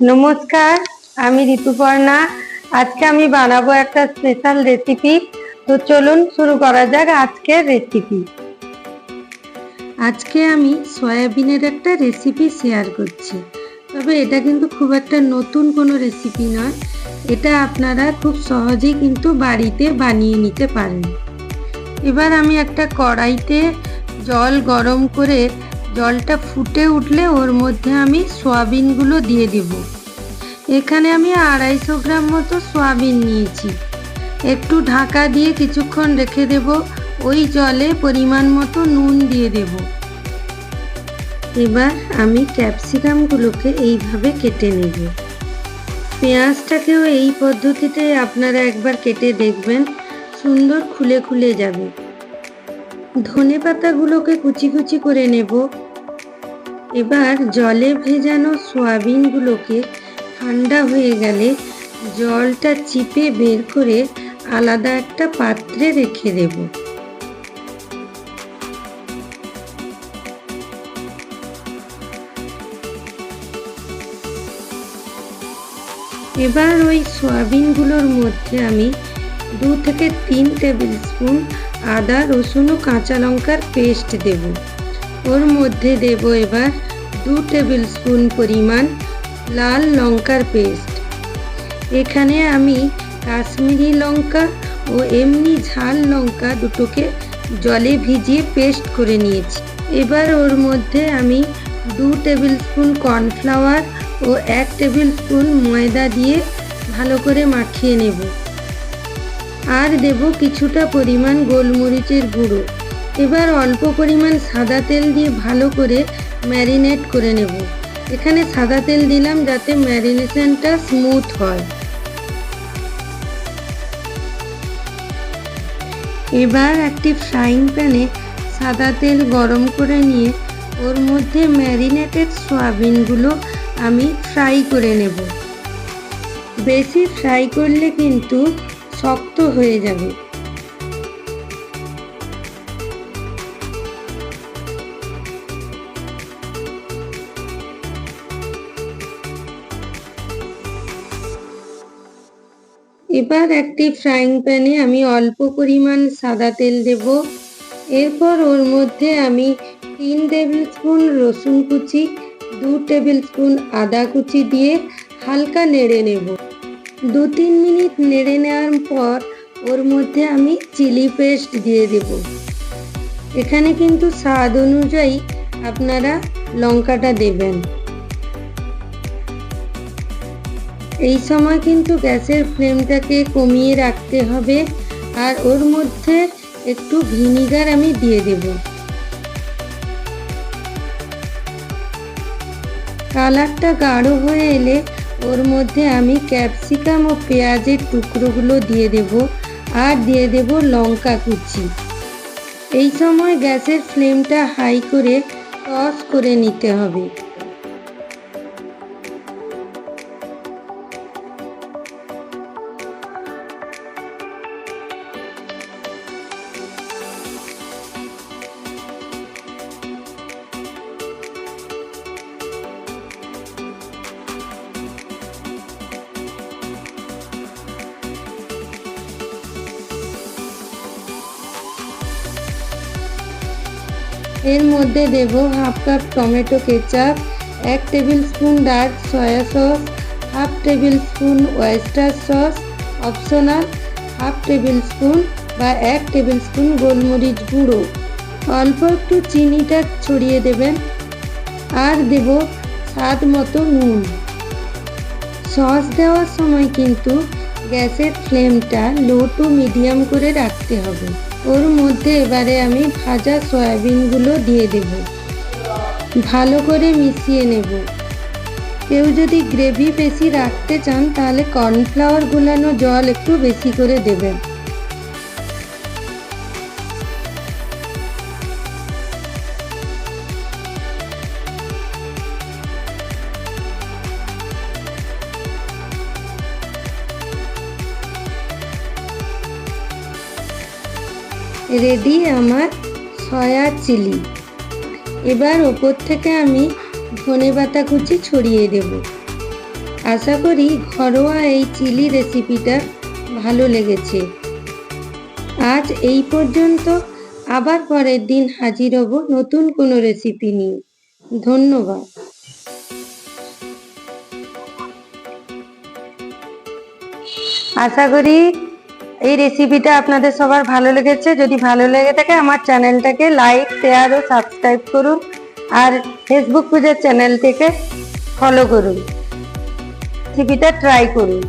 নমস্কার, আমি ঋতুপর্ণা। আজকে আমি বানাবো একটা স্পেশাল রেসিপি তো চলুন শুরু করা যাক আজকের রেসিপি আজকে আমি সয়াবিনের একটা রেসিপি শেয়ার করছি। তবে এটা কিন্তু খুব একটা নতুন কোনো রেসিপি নয়। এটা আপনারা খুব সহজেই কিন্তু বাড়িতে বানিয়ে নিতে পারেন। এবার আমি একটা কড়াইতে জল গরম করে জলটা ফুটে উঠলে ওর মধ্যে আমি সোয়াবিনগুলো দিয়ে দেব। এখানে আমি আড়াইশো গ্রাম মতো সোয়াবিন নিয়েছি। একটু ঢাকা দিয়ে কিছুক্ষণ রেখে দেব। ওই জলে পরিমাণ মতো নুন দিয়ে দেব। এবার আমি ক্যাপসিকামগুলোকে এইভাবে কেটে নেব। পেঁয়াজটাকেও এই পদ্ধতিতে আপনারা একবার কেটে দেখবেন। সুন্দর খুলে খুলে যাবে। ধনে পাতাগুলোকে কুচি কুচি করে নেব। এবার জলে ভেজানো সোয়াবিনগুলোকে ঠান্ডা হয়ে গেলে জলটা চিপে বের করে আলাদা একটা পাত্রে রেখে দেব। এবার ওই সয়াবিনগুলোর মধ্যে আমি দু থেকে তিন টেবিল স্পুন আদা, রসুন ও কাঁচা লঙ্কার পেস্ট দেব। ওর মধ্যে দেব এবার দু টেবিল স্পুন পরিমাণ লাল লঙ্কার পেস্ট। এখানে আমি কাশ্মীরি লঙ্কা ও এমনি ঝাল লঙ্কা দুটোকে জলে ভিজিয়ে পেস্ট করে নিয়েছি। এবার ওর মধ্যে আমি দু টেবিল স্পুন কর্নফ্লাওয়ার ও এক টেবিল স্পুন ময়দা দিয়ে ভালো করে মাখিয়ে নেব। আর দেব কিছুটা পরিমাণ গোলমরিচের গুঁড়ো। এবার অল্প পরিমাণ সাদা তেল দিয়ে ভালো করে ম্যারিনেট করে নেব। এখানে সাদা তেল দিলাম যাতে ম্যারিনেশনটা স্মুথ হয়। এবার একটি ফ্রাইং প্যানে সাদা তেল গরম করে নিয়ে ওর মধ্যে ম্যারিনেটেড সয়াবিনগুলো আমি ফ্রাই করে নেব। বেশি ফ্রাই করলে কিন্তু শক্ত হয়ে যাবে। এবার একটি ফ্রাইং প্যানে আমি অল্প পরিমাণ সাদা তেল দেব। এরপর ওর মধ্যে আমি তিন টেবিল স্পুন রসুন কুচি, দু টেবিল স্পুন আদা কুচি দিয়ে হালকা নেড়ে নেব। দু তিন মিনিট নেড়ে নেওয়ার পর ওর মধ্যে আমি চিলি পেস্ট দিয়ে দেব। এখানে কিন্তু স্বাদ অনুযায়ী আপনারা লঙ্কাটা দেবেন। এই সময় কিন্তু গ্যাসের ফ্লেমটাকে কমিয়ে রাখতে হবে আর ওর মধ্যে একটু ভিনিগার আমি দিয়ে দেব। কালারটা গাঢ় হয়ে এলে ওর মধ্যে আমি ক্যাপসিকাম ও পেঁয়াজের টুকরোগুলো দিয়ে দেব আর দিয়ে দেব লঙ্কা কুচি। এই সময় গ্যাসের ফ্লেমটা হাই করে টস করে নিতে হবে। এর মধ্যে দেব হাফ কাপ টমেটো কেচাপ, এক tablespoon dark soy sauce, half tablespoon oyster sauce optional, half tablespoon বা এক টেবিল স্পুন গোলমরিচ গুঁড়ো। অল্প একটু চিনিটা ছড়িয়ে দেবেন আর দেব স্বাদ মতো নুন। সস দেওয়ার সময় কিন্তু গ্যাসের ফ্লেমটা লো টু মিডিয়াম করে রাখতে হবে। ওর মধ্যে এবারে আমি ভাজা সয়াবিনগুলো দিয়ে দেব। ভালো করে মিশিয়ে নেব। কেউ যদি গ্রেভি বেশি রাখতে চান, তাহলে কর্নফ্লাওয়ার গুলানো জল একটু বেশি করে দেবেন। রেডি আমার সয়া চিলি। এবার ওপর থেকে আমি ধনে পাতা কুচি ছড়িয়ে দেব। আশা করি ঘরোয়া এই চিলি রেসিপিটা ভালো লেগেছে। আজ এই পর্যন্ত আবার পরের দিন হাজির হব নতুন কোনো রেসিপি নিয়ে। ধন্যবাদ। আশা করি এই রেসিপিটা আপনাদের সবার ভালো লেগেছে। যদি ভালো লেগে থাকে, আমার চ্যানেলটাকে লাইক শেয়ার ও সাবস্ক্রাইব করুন। আর ফেসবুক পেজের চ্যানেলটিকে ফলো করুন। রেসিপিটা ট্রাই করুন।